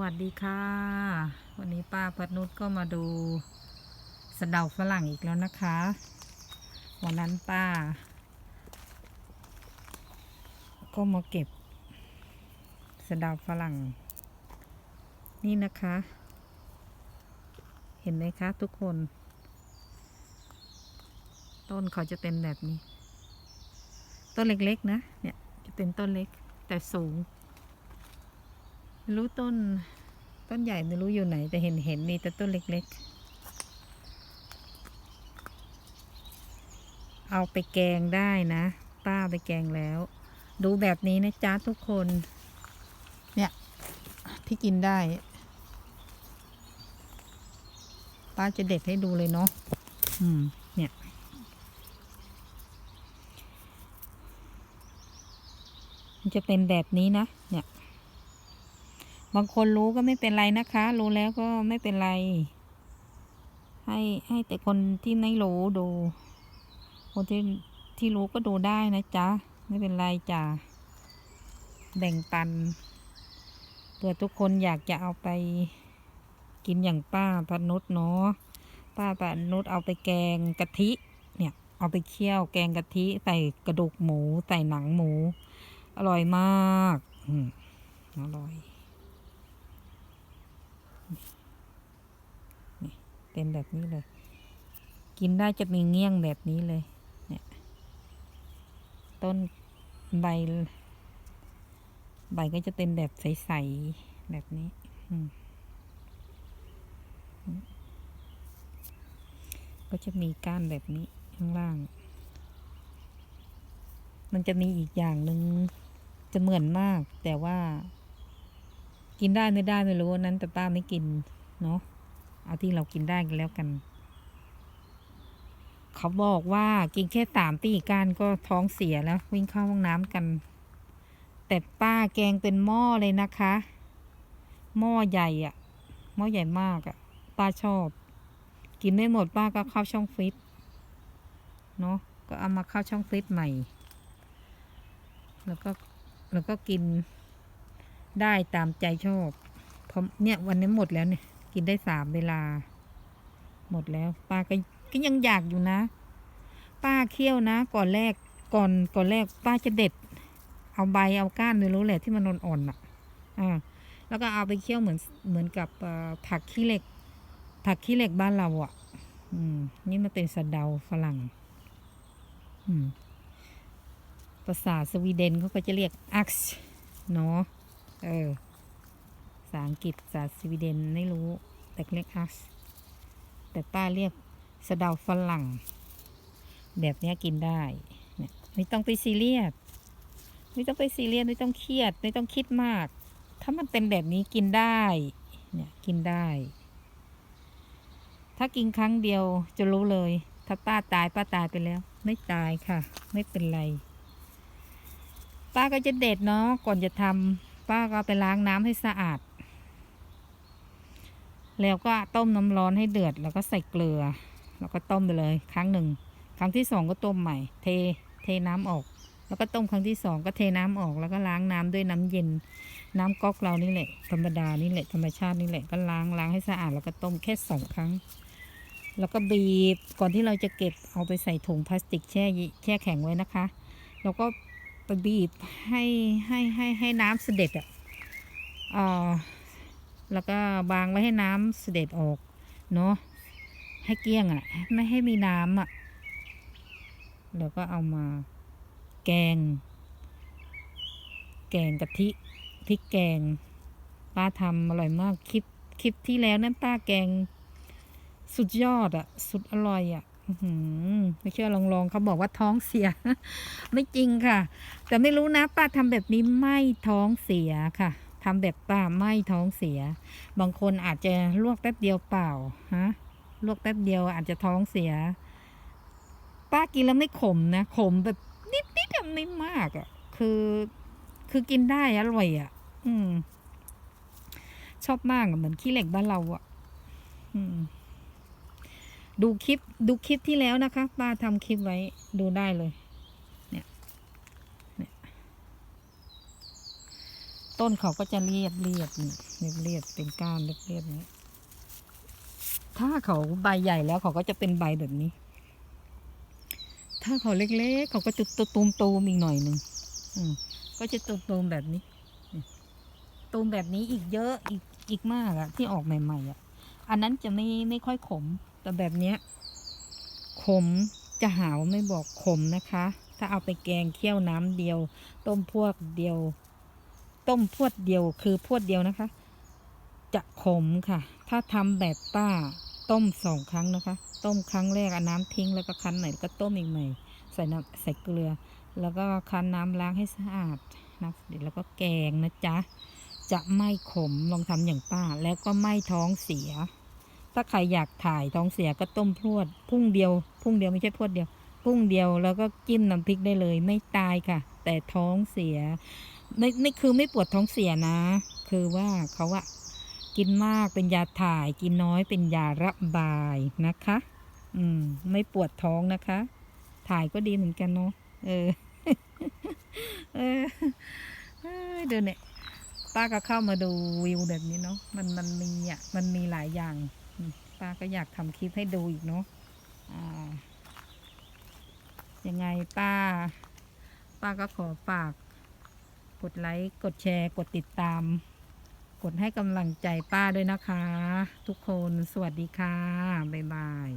วัสดีค่ะ วันนี้ป้าพัดนุชก็มาดูสะเดาฝรั่งอีกแล้วนะคะ วันนั้นป้า ก็มาเก็บสะเดาฝรั่ง นี่นะคะ เห็นไหมคะทุกคน ต้นเขาจะเป็นแบบนี้ ต้นเล็กๆนะ เนี่ยจะเป็นต้นเล็กแต่สูง ไม่รู้ต้น ต้นใหญ่ไม่รู้อยู่ไหน แต่เห็นเห็นมีแต่ต้นเล็ก ๆ เอาไปแกงได้นะ ป้าไปแกงแล้ว ดูแบบนี้นะจ๊ะทุกคน เนี่ย ที่กินได้ ป้าจะเด็ดให้ดูเลยเนาะอืม เนี่ยมันจะเป็นแบบนี้นะ เนี่ย บางคนรู้ก็ไม่เป็นไรนะคะ รู้แล้วก็ไม่เป็นไร ให้ให้แต่คนที่ไม่รู้ดู คนที่ที่รู้ก็ดูได้นะจ๊ะ ไม่เป็นไรจ้ะ แบ่งปันเผื่อทุกคนอยากจะเอาไปกินอย่างป้าพนุษเนาะ ป้าพนุษเอาไปแกงกะทิ เนี่ย เอาไปเคี่ยวแกงกะทิใส่กระดูกหมู ใส่หนังหมู อร่อยมาก อืมอร่อย นี่ เป็นแบบนี้เลย กินได้จะมีเงี้ยงแบบนี้เลย เนี่ย ต้นใบ ใบก็จะเป็นแบบใสๆแบบนี้ก็จะมีก้านแบบนี้ข้างล่าง มันจะมีอีกอย่างหนึ่งจะเหมือนมาก แต่ว่า กินได้ไม่ได้ไม่รู้นั้นแต่ป้าไม่กิน เนาะ เอาที่เรากินได้กันแล้วกัน เขาบอกว่ากินแค่สามตีก้านก็ท้องเสียแล้ว วิ่งเข้าห้องน้ำกัน แต่ป้าแกงเป็นหม้อเลยนะคะ หม้อใหญ่อะหม้อใหญ่มากอะป้าชอบ กินไม่หมดป้าก็เข้าช่องฟรีซเนาะก็เอามาเข้าช่องฟรีซใหม่ แล้วก็แล้วก็กินได้ตามใจชอบเพราะเนี่ยวันนี้หมดแล้วเนี่ย กินได้สามเวลา หมดแล้ว ป้าก็ก็ยังอยากอยู่นะ ป้าเคี่ยวนะ ก่อนแรกก่อนก่อนแรก ป้าจะเด็ด เอาใบเอาก้านไม่รู้แหละที่มันอ่อนๆอะอ่าแล้วก็เอาไปเคี่ยวเหมือนเหมือนกับผักขี้เหล็ก ผักขี้เหล็กบ้านเราอะ อืม นี่มันเป็นสะเดาฝรั่ง อืมภาษาสวีเดนเขาก็จะเรียกอักซ์เนาะเออ ษาอังกฤษภาษาสวีเดนไม่รู้ แต่เรียกอักซ์แต่ป้าเรียกสะเดาฝรั่ง แบบนี้กินได้ ไม่ต้องไปซีเรียสไม่ต้องไปซีเรียสไม่ต้องเครียด ไม่ต้องคิดมาก ถ้ามันเป็นแบบนี้กินได้ เนี่ยกินได้ ถ้ากินครั้งเดียวจะรู้เลย ถ้าป้าตายป้าตายไปแล้ว ไม่ตายค่ะ ไม่เป็นไร ป้าก็จะเด็ดเนาะก่อนจะทำป้าก็ไปล้างน้ำให้สะอาด แล้วก็ต้มน้ำร้อนให้เดือด แล้วก็ใส่เกลือ แล้วก็ต้มไปเลย ครั้งหนึ่ง ครั้งที่สองก็ต้มใหม่ เท เทน้ำออก แล้วก็ต้มครั้งที่สองก็เทน้ำออก แล้วก็ล้างน้ำด้วยน้ำเย็น น้ำก๊อกเรานี่แหละ ธรรมดานี่แหละ ธรรมชาตินี่แหละ ก็ล้างล้างให้สะอาด แล้วก็ต้มแค่สองครั้ง แล้วก็บีบ ก่อนที่เราจะเก็บเอาไปใส่ถุงพลาสติกแช่แช่แข็งไว้นะคะ แล้วก็ไปบีบให้ให้ให้ให้น้ำเสด็จอะอ่อ แล้วก็บางไว้ให้น้ำเสด็จออก เนาะให้เกลี้ยงอะ ไม่ให้มีน้ำอะแล้วก็เอามาแกง แกงกะทิพริกแกงป้าทำอร่อยมากคลิปคลิปที่แล้วนั่นป้าแกง สุดยอดอะสุดอร่อยอะอื้อหือไม่เชื่อลองลองเขาบอกว่าท้องเสีย ไม่จริงค่ะ แต่ไม่รู้นะ ป้าทำแบบนี้ไม่ท้องเสียค่ะ ทำแบบป้าไม่ท้องเสีย บางคนอาจจะลวกแป๊บเดียวเปล่าฮะลวกแป๊บเดียวอาจจะท้องเสีย ป้ากินแล้วไม่ขมนะขมแบบนิดนิดๆไม่มากอะคือ คือกินได้อร่อยอะอืม ชอบมากเหมือนขี้เหล็กบ้านเราอะอืมดูคลิปดูคลิปที่แล้วนะคะ ป้าทำคลิปไว้ดูได้เลย เนี่ย เนี่ย ต้นเขาก็จะเรียบเรียบเรียบเรียบเป็นก้านเรียบเรียบนี้ ถ้าเขาใบใหญ่แล้วเขาก็จะเป็นใบแบบนี้ ถ้าเขาเล็กๆเขาก็จะตูมตูมอีกหน่อยหนึ่งอืมก็จะตูมตูมแบบนี้ ตูมแบบนี้อีกเยอะอีกอีกมากอะที่ออกใหม่ๆอะอันนั้นจะไม่ไม่ค่อยขม แต่แบบเนี้ยขมจะหาวไม่บอกขมนะคะ ถ้าเอาไปแกงเคี่ยวน้ำเดียว ต้มพวกเดียว ต้มพวดเดียวคือพวดเดียวนะคะ จะขมค่ะ ถ้าทำแบบป้าต้มสองครั้งนะคะ ต้มครั้งแรกเอาน้ำทิ้งแล้วก็คั้นใหม่แล้วก็ต้มอีกใหม่ ใส่น้ำใส่เกลือ แล้วก็คั้นน้ำล้างให้สะอาดนะเดี๋ยวแล้วก็แกงนะจ๊ะจะไม่ขมลองทำอย่างป้า แล้วก็ไม่ท้องเสีย ถ้าใครอยากถ่ายท้องเสียก็ต้มพรวดพุ่งเดียว พุ่งเดียวไม่ใช่พรวดเดียว พุ่งเดียวแล้วก็จิ้มน้ำพริกได้เลย ไม่ตายค่ะ แต่ท้องเสีย ไม่ไม่คือไม่ปวดท้องเสียนะ คือว่าเขาอะกินมากเป็นยาถ่าย กินน้อยเป็นยาระบายนะคะ อืม ไม่ปวดท้องนะคะ ถ่ายก็ดีเหมือนกันเนาะเออ เออเอ้ยเดินเนี่ยป้าก็เข้ามาดูวิวแบบนี้เนาะมันมันมีอะมันมีหลายอย่างป้าก็อยากทำคลิปให้ดูอีกเนาะอ่ายังไงป้า ป้าก็ขอฝาก กดไลค์ กดแชร์ กดติดตาม กดให้กำลังใจป้าด้วยนะคะ ทุกคน สวัสดีค่ะ บ๊ายบาย